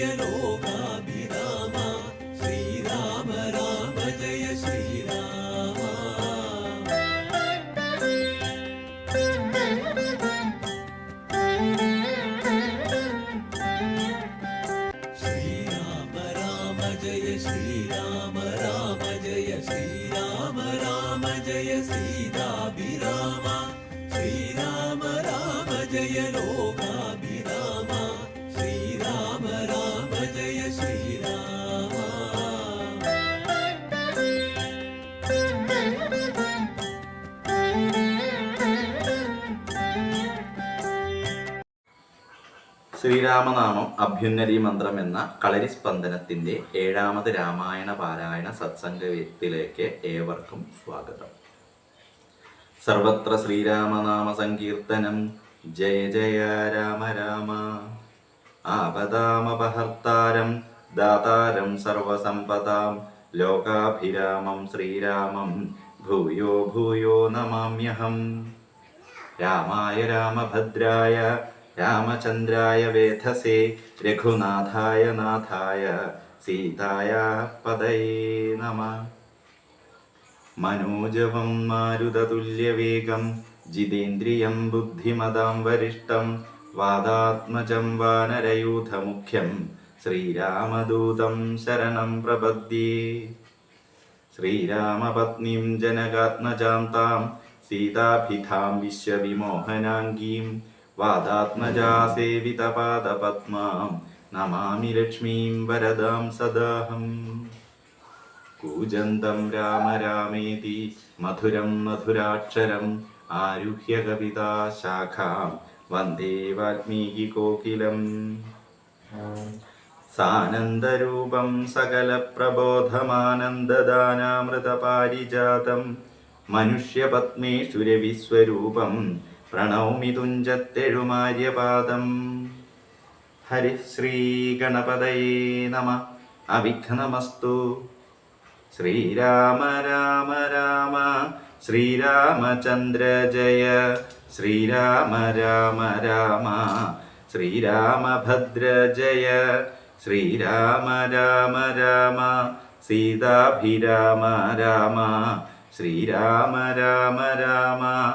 രാമ ശ്രീരാമനാമം അഭ്യുന്നരി മന്ത്രം എന്ന കളരി സ്പന്ദനത്തിന്റെ ഏഴാമത് രാമായണ പാരായണ സത്സംഗത്തിലേക്ക് ഏവർക്കും സ്വാഗതം. സർവത്ര ശ്രീരാമനാമ സങ്കീർത്തനം. ജയ ജയ രാമ രാമ. ആപദാമപഹർത്താരം ദാതാരം സർവസമ്പദാം. ലോകാഭിരാമം ശ്രീരാമം. ഭൂയോ ഭൂയോ നമാമ്യഹം. രാമായ രാമഭദ്രായ രാമചന്ദ്രായ വേധസേ രഘുനാഥായ നാഥായ സീതായ പദയേ നമ. മനോജവം മാരുതതുല്യവേഗം ജിതേന്ദ്രിയം ബുദ്ധിമതാം വരിഷ്ടം വാദാത്മജം വാനരയൂഥമുഖ്യം ശ്രീരാമദൂതം ശരണം പ്രപദ്യേ. ശ്രീരാമപത്നീം ജനകാത്മജാം താം സീതാഭിധാം വിശ്വവിമോഹനാംഗീം വാദാത്മജാ സേവിതപാദപത്മാം നമാമി ലക്ഷ്മീം വരദാം സദാഹം. കൂജന്തം രാമ രാമേതി മധുരം മധുരാക്ഷരം ആരുഹ്യ കവിതാ ശാഖാം വന്ദേ വാൽമീകി കോകിലം. സാനന്ദരൂപം സകല പ്രബോധമാനന്ദദാനാമൃതപാരിജാതം മനുഷ്യപത്മേഷുരവിസ്വരൂപം പ്രണൗമി തുഞ്ചത്തെഴുമാര്യപാദം ഹരി ശ്രീഗണപതയേ നമ. അവിഘ്നമസ്തു. ശ്രീരാമ രാമ രാമ. ശ്രീരാമചന്ദ്ര ജയ. ശ്രീരാമ രാമ രാമ. ശ്രീരാമഭദ്ര ജയ. ശ്രീരാമ രാമ രാമ. സീതാഭിരാമ രാമ. ശ്രീരാമ രാമ രാമ.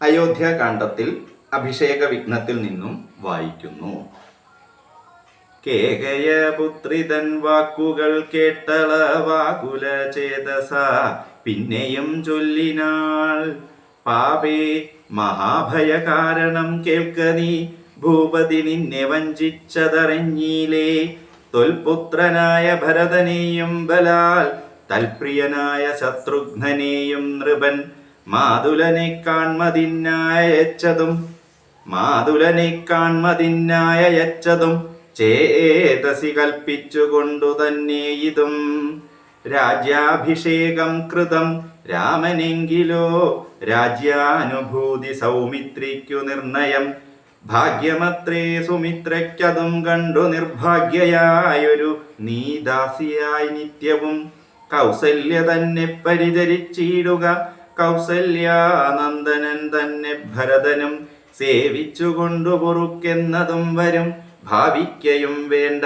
അയോധ്യാകാന്ഡത്തിൽ അഭിഷേക വിഘ്നത്തിൽ നിന്നും വായിക്കുന്നു. കേകയപുത്രിതൻ വാക്കുകൾ കേട്ടള വാകുല ചേതസ പിന്നെയും ചൊല്ലിനാൾ. പാപേ മഹാഭയ കാരണം കേൾക്ക നീ ഭൂപതി നിന്നെ വഞ്ചിച്ചതറിഞ്ഞീലേ. തൊൽപുത്രനായ ഭരതനെയും ബലാൽ തൽപ്രിയനായ ശത്രുഘ്നനെയും നൃപൻ മാതുലനെ കാൺമതിന്നായച്ചതും മാതുലനെ കാൺമതിന്നായച്ചതും ചേതസി കൽപ്പിച്ചുകൊണ്ടു തന്നെ ഇതും രാജ്യാഭിഷേകം കൃതം രാമനെങ്കിലോ രാജ്യാനുഭൂതി സൗമിത്രിക്കു നിർണയം. ഭാഗ്യമത്രേ സുമിത്രയ്ക്കതും കണ്ടു നിർഭാഗ്യയായൊരു നീദാസിയായി നിത്യവും. കൗസല്യ തന്നെ പരിചരിച്ചിടുക കൗസല്യാനന്ദനൻ തന്നെ ഭരതനും സേവിച്ചുകൊണ്ടു പൊറുക്കെന്നതും വരും. ഭാവിക്കയും വേണ്ട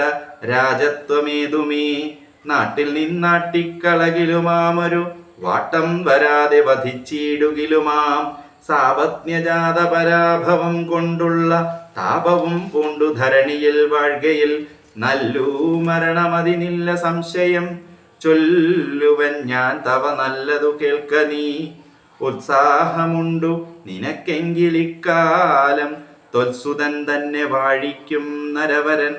രാജത്വമേതുമേ. നാട്ടിൽ നിന്നാട്ടിക്കളകിലുമാമൊരു വാട്ടം വരാതെ വധിച്ചിടുകിലുമാം. സാവജ്ഞജാത പരാഭവം കൊണ്ടുള്ള താപവും പൂണ്ടു ധരണിയിൽ വാഴ്കയിൽ നല്ലൂ മരണമതിനില്ല സംശയം. ചൊല്ലുവൻ ഞാൻ തവ നല്ലതു കേൾക്ക നീ. ഉത്സാഹമുണ്ടു. നിനക്കെങ്കിലിക്കാലം തൊൽസുതൻ തന്നെ വാഴിക്കും നരവരൻ.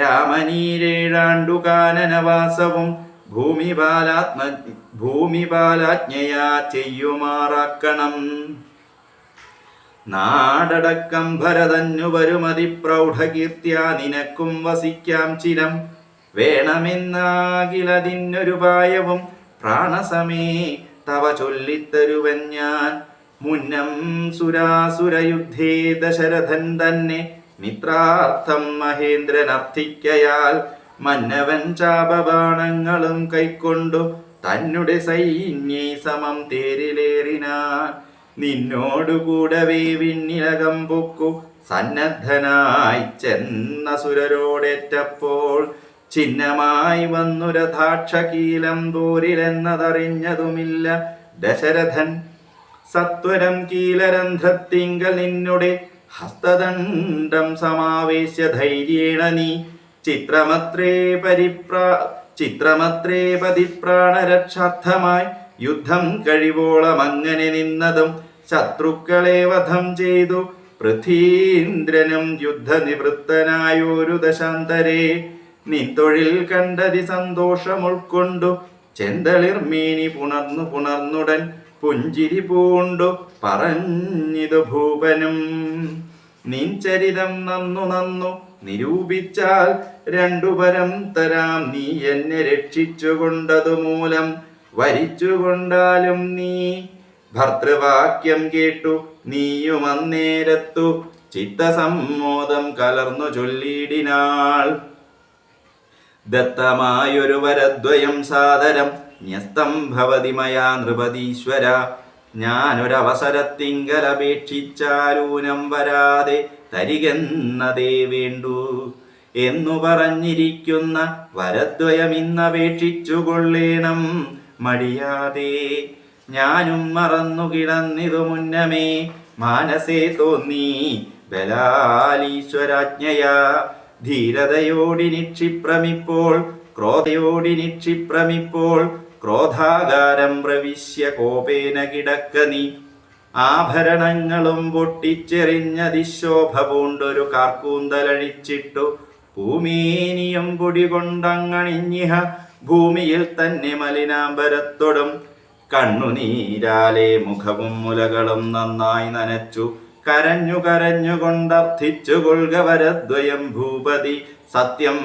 രാമനീരേഴാണ്ടു കാനനവാസവും ഭൂമിപാലാത്മ ഭൂമിപാലാജ്ഞയാ ചെയ്യുമാറാക്കണം. നാടടക്കം ഭരതന്നു വരുമതി പ്രൗഢകീർത്തിയ നിനക്കും വസിക്കാം ചിരം വേണമെന്നാകിലതിനൊരു പായവും പ്രാണസമേ തവ ചൊല്ലിത്തരുവൻ ഞാൻ. മുന്നം സുരാസുരയുദ്ധേ ദശരഥൻ തന്നെ. മിത്രാർത്ഥം മഹേന്ദ്രൻ അർത്ഥിക്കയാൽ മന്നവൻ ചാപബാണങ്ങളും കൈക്കൊണ്ടു തന്നെ സൈന്യേ സമം തേരിലേറിനാൻ. നിന്നോടുകൂടവേ വിണ്ണിലകം പൊക്കു സന്നദ്ധനായി ചെന്ന സുരരോടേറ്റപ്പോൾ ചിഹ്നമായി വന്നു രഥാക്ഷകീലം ദൂരിലെന്നതറിഞ്ഞതുമില്ല ദശരഥൻ സത്വരം കീലരന്ധ്രത്തിങ്കൽ നിന്നുടെ ഹസ്തദണ്ഡം സമാവേശ്യ ധൈര്യേണ നീ ചിത്രമത്രേ പരിപ്രാ ചിത്രമത്രേ പതിപ്രാണരക്ഷാർത്ഥമായി യുദ്ധം കഴിവോളം അങ്ങനെ നിന്നതും ശത്രുക്കളെ വധം ചെയ്തു. പൃഥീന്ദ്രനും യുദ്ധനിവൃത്തനായൊരു ദശാന്തരേ നിൻതൊഴിൽ കണ്ടതി സന്തോഷം ഉൾക്കൊണ്ടു. ചെന്തളിർ മീനി പുണർന്നു പുണർന്നുടൻ പുഞ്ചിരി പൂണ്ടു പറഞ്ഞിതു ഭൂപനും. നിൻ ചരിതം നന്നു നന്നു നിരൂപിച്ചാൽ രണ്ടുപരം തരാം. നീ എന്നെ രക്ഷിച്ചുകൊണ്ടതു മൂലം വരിച്ചുകൊണ്ടാലും നീ ഭർത്തൃവാക്യം കേട്ടു. നീയും അന്നേരത്തു ചിത്തസമ്മോദം കലർന്നു ചൊല്ലിയിടിനാൾ ദത്തമായൊരു വരദ്വയം സാദരം. ന്യസ്തം ഭവതി മയാ നൃപതീശ്വര. ഞാനൊരവസരത്തിങ്കലപേക്ഷിച്ചാലൂനം വരാതെ തരികെന്നതേ വേണ്ടു എന്നു പറഞ്ഞിരിക്കുന്ന വരദ്വയം ഇന്നപേക്ഷിച്ചു കൊള്ളേണം മടിയാതെ. ഞാനും മറന്നു കിടന്നിതു മുന്നമേ. മാനസേ തോന്നി ബലാലീശ്വരാജ്ഞയാ. ധീരതയോടി നിക്ഷിപ്രമിപ്പോൾ ക്രോധയോടി നിക്ഷിപ്രമിപ്പോൾ ക്രോധാകാരം പ്രവിശ്യ കോപേന കിടക്ക നീ. ആഭരണങ്ങളും പൊട്ടിച്ചെറിഞ്ഞതിശോഭ പൂണ്ടൊരു കാർക്കൂന്തലഴിച്ചിട്ടു ഭൂമീനിയും പൊടി കൊണ്ടങ്ങണിഞ്ഞിഹ ഭൂമിയിൽ തന്നെ മലിനാംബരത്തൊടും. കണ്ണുനീരാലെ മുഖവും മുലകളും നന്നായി നനച്ചു കരഞ്ഞു കരഞ്ഞു കൊണ്ടർത്ഥിച്ചു കൊള്ളുക വരദ്വയം ഭൂപതി. സത്യം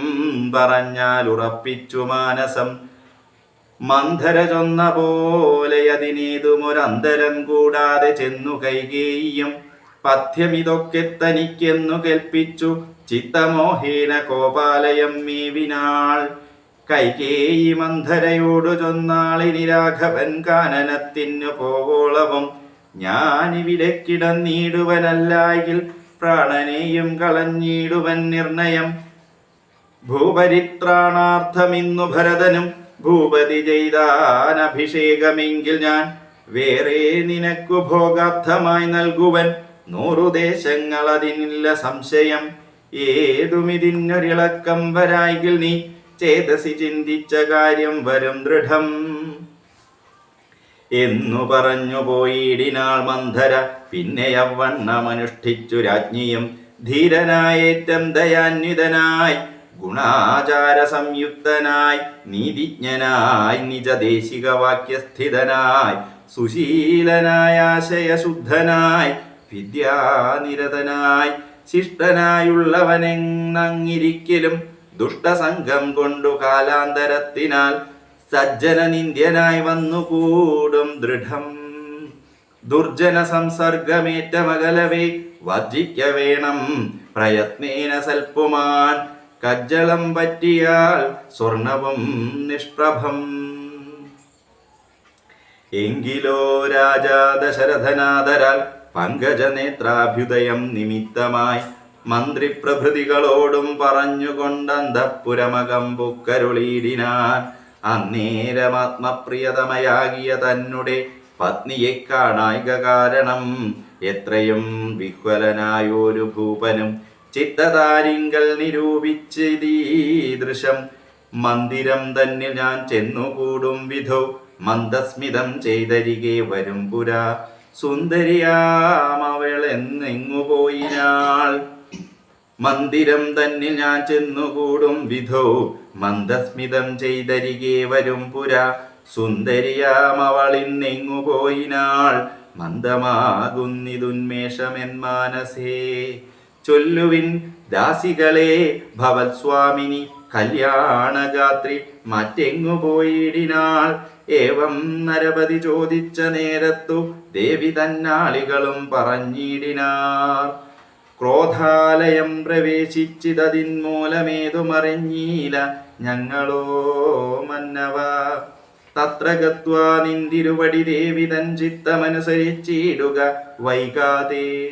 പറഞ്ഞാൽ ഉറപ്പിച്ചു മാനസം. മന്ധര ചൊന്ന പോലെ അതിനേതുമൊരന്തരം കൂടാതെ ചെന്നു കൈകേയും. പഥ്യമിതൊക്കെ തനിക്കെന്നു കേൾപ്പിച്ചു ചിത്തമോഹീന കോപാലയം മീവിനാൾ. കൈകേയി മന്ധരയോടു ചൊന്നാളിനി രാഘവൻ കാനനത്തിനു പോകോളവും ഞാനിവിടെ കിടന്നിടുവനല്ലായിൽ പ്രാണനെയും കളഞ്ഞിടുവൻ നിർണയം. ഭൂപരിത്രാണാർത്ഥമിന്നു ഭരതനും ഭൂപതി ചെയ്താൻ അഭിഷേകമെങ്കിൽ ഞാൻ വേറെ നിനക്കു ഭോഗാർത്ഥമായി നൽകുവൻ. നൂറു ദേശങ്ങൾ അതിനില്ല സംശയം. ഏതുമിതിനൊരിളക്കം വരായിൽ നീ ചേതസി ചിന്തിച്ച കാര്യം വരും ദൃഢം. എന്നു പറഞ്ഞു പോയിടിനാൾ മന്ധര. പിന്നെ അവണ്ണമനുഷ്ഠിച്ചു രാജ്ഞിയും ധീരനായേറ്റം ദയാന്വിതനായി. ഗുണാചാര സംയുക്തനായി നീതിജ്ഞനായി നിജദേശിക വാക്യസ്ഥിതനായി സുശീലനായ ആശയശുദ്ധനായി വിദ്യാനിരതനായി ശിഷ്ടനായുള്ളവനെന്നങ്ങിരിക്കലും ദുഷ്ടസംഘം കൊണ്ടു കാലാന്തരത്തിനാൽ സജ്ജന നിന്ദ്യനായി വന്നുകൂടും ദൃഢം. ദുർജന സംസർഗമേറ്റമകലവേ വർജിക്ക വേണം പ്രയത്നേന സൽപ്പുമാൻ കജ്ജളം പറ്റിയാൽ സ്വർണവും നിഷ്പ്രഭം. എങ്കിലോ രാജാ ദശരഥനാദരാൽ പങ്കജനേത്രാഭ്യുദയം നിമിത്തമായി മന്ത്രിപ്രഭൃതികളോടും പറഞ്ഞുകൊണ്ടന്തപ്പുരമകം പുക്കരുളീടിനാൻ. അന്നേരമാത്മപ്രിയതമയാകിയ തന്നെ പത്നിയെ കാണായിക കാരണം എത്രയും വിഹ്വലനായൊരു ഭൂപനും ചിത്തതാരിങ്കൽ നിരൂപിച്ചതീദൃശം മന്ദിരം തന്നെ ഞാൻ ചെന്നുകൂടും വിധോ മന്ദസ്മിതം ചെയ്തരികെ വരും പുരാ സുന്ദരിയാമവൾ എന്നെങ്ങു പോയിനാൾ മന്ദിരം തന്നിൽ ഞാൻ ചെന്നുകൂടും വിധോ. മന്ദസ്മിതം ചെയ്തരികെ വരും പുര. സുന്ദരിയാമവളിന്നെങ്ങു പോയിനാൾ. മന്ദമാകുന്നിതുന്മേഷമെൻ മാനസേ. ചൊല്ലുവിൻ ദാസികളെ ഭവത്സ്വാമിനി കല്യാണഗാത്രി മറ്റെങ്ങു പോയിടിനാൾ. ഏവം നരപതി ചോദിച്ച നേരത്തു ദേവി തന്നാളികളും പറഞ്ഞിടിനാർ. ക്രോധാലയം പ്രവേശിച്ചിതതിന്മൂലമേതുമറിഞ്ഞീല ഞങ്ങളോ മന്നവ. തത്ര ഗത്വാ നിന്തിരുവടി ദേവി തൻ ചിത്തമനുസരിച്ചിടുക വൈകാതെ.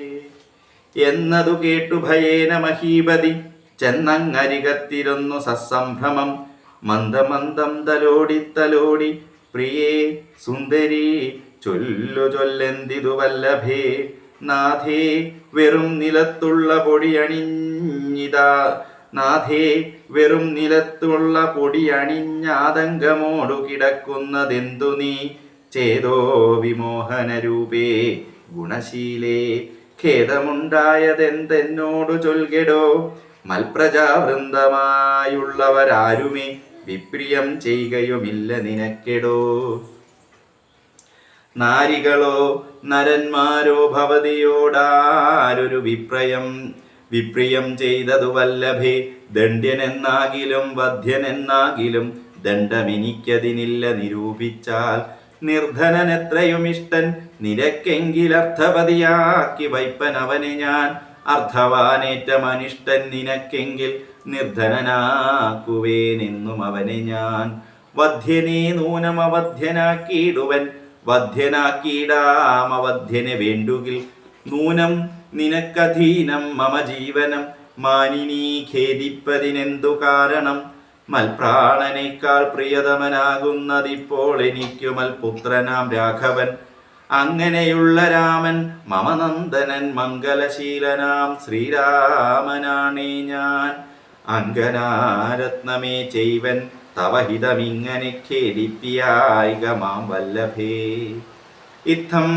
എന്നതു കേട്ടു ഭയേന മഹീപതി. ചെന്നങ്ങരികത്തിരുന്നു സസംഭ്രമം മന്ദമന്ദം തലോടി തലോടി പ്രിയേ സുന്ദരി ചൊല്ലു ചൊല്ലെന്തിതു വല്ലഭേ നാഥേ വെറും നിലത്തുള്ള പൊടിയണിഞ്ഞിതാ നാഥേ വെറും നിലത്തുള്ള പൊടിയണിഞ്ഞാതങ്കമോടു കിടക്കുന്നതെന്തു നീ? ചേതോ വിമോഹനരൂപേ ഗുണശീലേ ഖേദമുണ്ടായതെന്തെന്നോടു ചൊൽകെടോ. മൽപ്രജാവൃന്ദമായുള്ളവരാരുമേ വിപ്രിയം ചെയ്യുകയുമില്ല നിനക്കെടോ. നാരികളോ നരന്മാരോ ഭവതിയോടാരൊരു വിപ്രയം. വിപ്രിയം ചെയ്തതു വല്ലഭേ ദണ്ഡ്യനെന്നാകിലും വധ്യനെന്നാകിലും ദണ്ഡമിനിക്കതിനില്ല നിരൂപിച്ചാൽ. നിർധനൻ എത്രയും ഇഷ്ടൻ നിരക്കെങ്കിലർത്ഥപതിയാക്കി വൈപ്പനവനെ ഞാൻ. അർത്ഥവാനേറ്റം അനിഷ്ടൻ നിനക്കെങ്കിൽ നിർധനനാക്കുവേനെന്നും അവനെ ഞാൻ. വധ്യനെ നൂനമവധ്യനാക്കിയിടുവൻ വധ്യനാക്കിയിടാമവധ്യനെ വേണ്ടുകിൽ. നൂനം നിനക്കധീനം മമ ജീവനം. മാനിനീ ഖേദിപ്പതിനെന്തു കാരണം? മൽപ്രാണനേക്കാൾ പ്രിയതമനാകുന്നതിപ്പോൾ എനിക്കു മൽപുത്രനാം രാഘവൻ. അങ്ങനെയുള്ള രാമൻ മമനന്ദനൻ മംഗലശീലനാം ശ്രീരാമനാണേ ഞാൻ. അങ്കനാരത്നമേ ചെയ്വൻ. തവ ഹിതമിങ്ങനെ ഖേദിപ്പിയായിക മാം വല്ലഭേ. ഇത്തം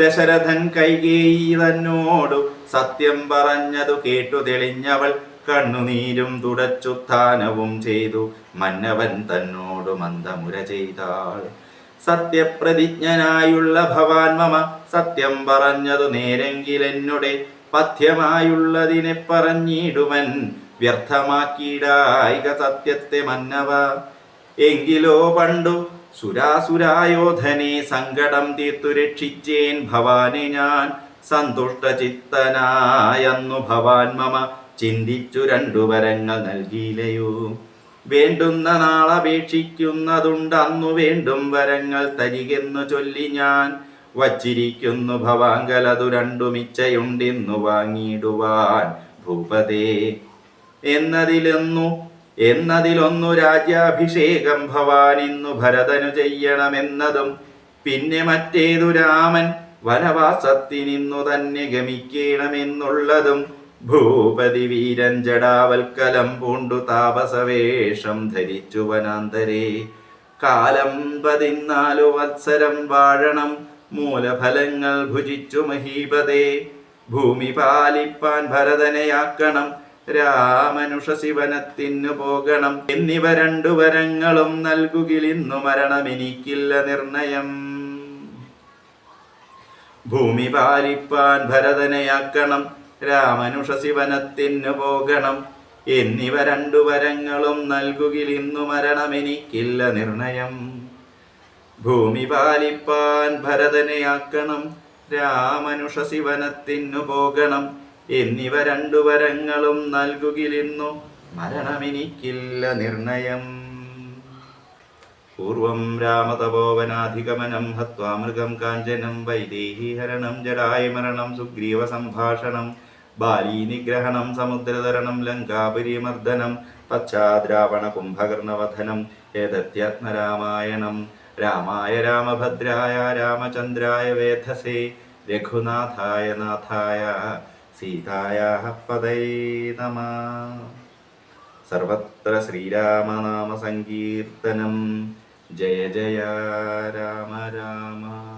ദശരഥൻ കൈകേയി തന്നോടു സത്യം പറഞ്ഞതു കേട്ടു തെളിഞ്ഞവൾ കണ്ണുനീരും തുടച്ചുത്ഥാനവും ചെയ്തു മന്നവൻ തന്നോടു മന്ദമുര ചെയ്താൾ. സത്യപ്രതിജ്ഞനായുള്ള ഭവാൻ മമ സത്യം പറഞ്ഞതു നേരെങ്കിലെന്നുടെ പഥ്യമായുള്ളതിനെ പറഞ്ഞിടുവൻ. വ്യർത്ഥമാക്കിയിടായിക സത്യത്തെ മന്നവ. എങ്കിലോ പണ്ടു സുരാസുരായോധനെ സങ്കടം തീർത്തു രക്ഷിച്ചേൻ ഭവാനെ ഞാൻ. സന്തുഷ്ടചിത്തനായന്നു ഭവാൻ മമ ചിന്തിച്ചു രണ്ടു വരങ്ങൾ നൽകിയില്ലയോ. വേണ്ടുന്ന നാളപേക്ഷിക്കുന്നതുണ്ട് അന്നു വേണ്ടും വരങ്ങൾ തരികെന്നു ചൊല്ലി ഞാൻ. വച്ചിരിക്കുന്നു ഭവാങ്കലതു രണ്ടു മിച്ചയുണ്ടെന്നു വാങ്ങിയിടുവാൻ ഭൂപതേ. എന്നതിലൊന്നു എന്നതിലൊന്നു രാജ്യാഭിഷേകം ഭവാൻ ഇന്നു ഭരതനു ചെയ്യണമെന്നതും പിന്നെ മറ്റേതു രാമൻ വനവാസത്തിനിന്നു തന്നെ ഗമിക്കണമെന്നുള്ളതും ഭൂപതി വീരൻ ജടാവൽക്കലം പൂണ്ടു താപസവേഷം ധരിച്ചു വനാന്തരേ. കാലം പതിനാലു വത്സരം വാഴണം മൂലഫലങ്ങൾ ഭുജിച്ചു മഹീപതേ. ഭൂമി പാലിപ്പാൻ ഭരതനെയാക്കണം രാമനുഷ ശിവനത്തിനു പോകണം. എന്നിവ രണ്ടു വരങ്ങളും നൽകുകിലിന്നു മരണം എനിക്കില്ല നിർണയം. ഭൂമി പാലിപ്പാൻ ഭരതനെയാക്കണം. രാമനുഷ ശിവനത്തിനു പോകണം. എന്നിവ രണ്ടു വരങ്ങളും നൽകുകിലിന്നു മരണം എനിക്കില്ല നിർണയം. ഭൂമി പാലിപ്പാൻ ഭരതനെയാക്കണം. രാമനുഷ ശിവനത്തിനു പോകണം. എന്നിവ രണ്ടു വരങ്ങളും നൽകുകിലിന്നു. മരണമെനിക്കില്ല നിർണയം. പൂർവം രാമതപോവനാധിഗമനം ഹത്വാമൃഗം കാഞ്ചനം വൈദേഹീഹരണം ജടായ മരണം സുഗ്രീവ സംഭാഷണം ബാലീ നിഗ്രഹണം സമുദ്രതരണം ലങ്കാപുരിമർദ്ദനം പശ്ചാദ്രാവണ കുംഭകർണവധനം ഏതത്യാത്മരാമായണം രാമായ രാമഭദ്രായ രാമചന്ദ്രായ വേധസേ രഘുനാഥായ നാഥായ സീതായ പദൈ നമ സർവത്ര ശ്രീരാമനാമസങ്കീർത്തനം ജയ ജയ രാമ രാമ